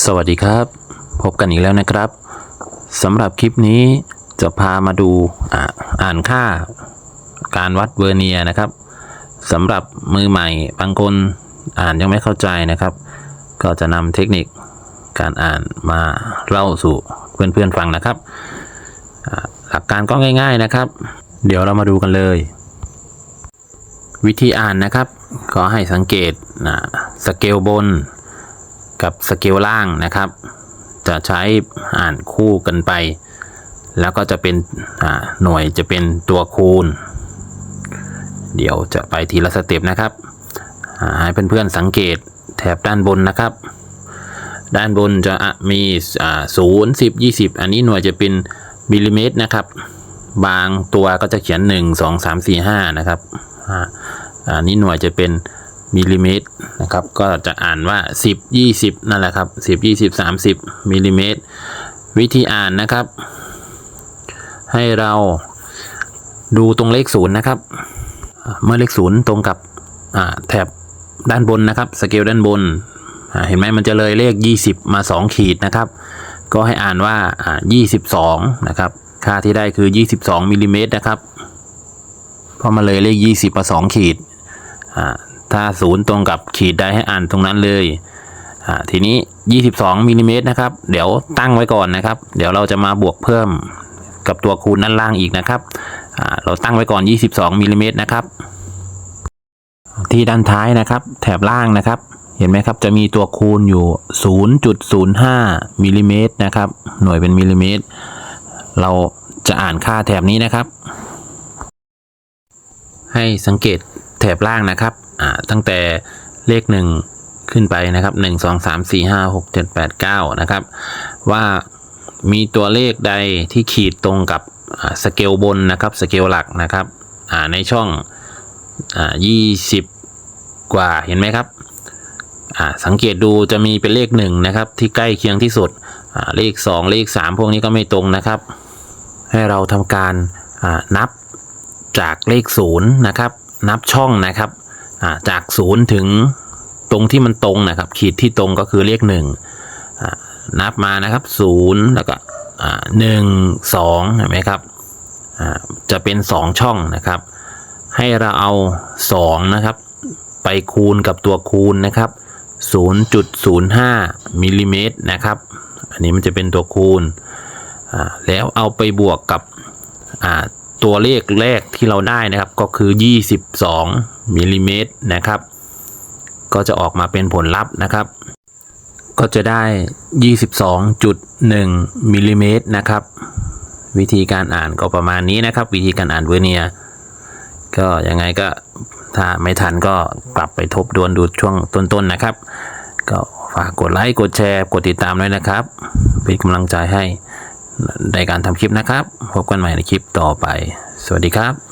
สวัสดีครับ พบกันอีกแล้วนะครับสำหรับคลิปนี้จะพามาดูอ่าอ่านค่าการวัดเวอร์เนียนะครับสำหรับมือใหม่บางคนอ่านยังไม่เข้าใจนะครับ ก็จะนำเทคนิคการอ่านมาเล่าสู่เพื่อนๆฟังนะครับหลักการก็ง่ายๆนะครับ เดี๋ยวเรามาดูกันเลย วิธีอ่านนะครับ ก็ให้สังเกตนะสเกลบน กับสเกลล่างนะครับ จะใช้อ่านคู่กันไป แล้วก็จะเป็นหน่วยจะเป็นตัวคูณ เดี๋ยวจะไปทีละสเต็ปนะครับให้เพื่อนๆสังเกตแถบด้านบนนะครับ ด้านบนจะะมีศูนย์สิบยี่สิบอันนี้หน่วยจะเป็นมิลลิเมตรนะครับ บางตัวก็จะเขียนหนึ่งสองสามสี่ห้านะครับอันนี้หน่วยจะเป็น มิลลิเมตรนะครับก็จะอ่านว่า 10 20 นั่นแหละครับ 10 20 30มิลลิเมตรวิธีอ่านนะครับ ให้เราดูตรงเลขศูนย์นะครับ เมื่อเลขศูนย์ตรงกับแถบด้านบนนะครับสเกลด้านบน เห็นไหมมันจะเลยเลข 20 มา 2 ขีดนะครับ ก็ให้อ่านว่าอ่า22 นะครับ ค่าที่ได้คือ 22มิลลิเมตรนะครับเพราะมาเลยเลข 20 มา 2 ขีด ถ้าศูนย์ตรงกับขีดใดให้อ่านตรงนั้นเลยทีนี้ 22มิลลิเมตรนะครับ เดี๋ยวตั้งไว้ก่อนนะครับ เดี๋ยวเราจะมาบวกเพิ่มกับตัวคูณด้านล่างอีกนะครับ เราตั้งไว้ก่อน 22มิลลิเมตรนะครับ ที่ด้านท้ายนะครับ แถบล่างนะครับ เห็นไหมครับ จะมีตัวคูณอยู่ 0.05มิลลิเมตรนะครับ หน่วยเป็นมิลลิเมตร เราจะอ่านค่าแถบนี้นะครับ ให้สังเกตแถบล่างนะครับ อ่าตั้งแต่เลขหนึ่งขึ้นไปนะครับหนึ่งสองสามสี่ห้าหกเจ็ดแปดเก้านะครับ ว่ามีตัวเลขใดที่ขีดตรงกับสเกลบนนะครับสเกลหลักนะครับในช่องอ่ายี่สิบกว่าเห็นไหมครับสังเกตดูจะมีเป็นเลขหนึ่งนะครับที่ใกล้เคียงที่สุดเลขสองเลขสามพวกนี้ก็ไม่ตรงนะครับ ให้เราทำการนับจากเลขศูนย์นะครับนับช่องนะครับ จากศูนย์ถึงตรงที่มันตรงนะครับ ขีดที่ตรงก็คือเลขหนึ่งนับมานะครับศูนย์แล้วก็หนึ่งสองเห็นไหมครับจะเป็นสองช่องนะครับ ให้เราเอาสองนะครับ ไปคูณกับตัวคูณนะครับ0.05มิลลิเมตรนะครับ อันนี้มันจะเป็นตัวคูณ แล้วเอาไปบวกกับ ตัวเลขแรกที่เราได้นะครับก็คือ 22มิลลิเมตรนะครับ ก็จะออกมาเป็นผลลัพธ์นะครับ ก็จะได้ 22.1มิลลิเมตรนะครับ วิธีการอ่านก็ประมาณนี้นะครับ วิธีการอ่านเวอร์เนียก็ยังไงก็ถ้าไม่ทันก็กลับไปทบทวนดูช่วงต้นๆนะครับ ก็ฝากกดไลค์กดแชร์ กดติดตามด้วยนะครับ เป็นกำลังใจให้ ในการทำคลิปนะครับ พบกันใหม่ในคลิปต่อไป สวัสดีครับ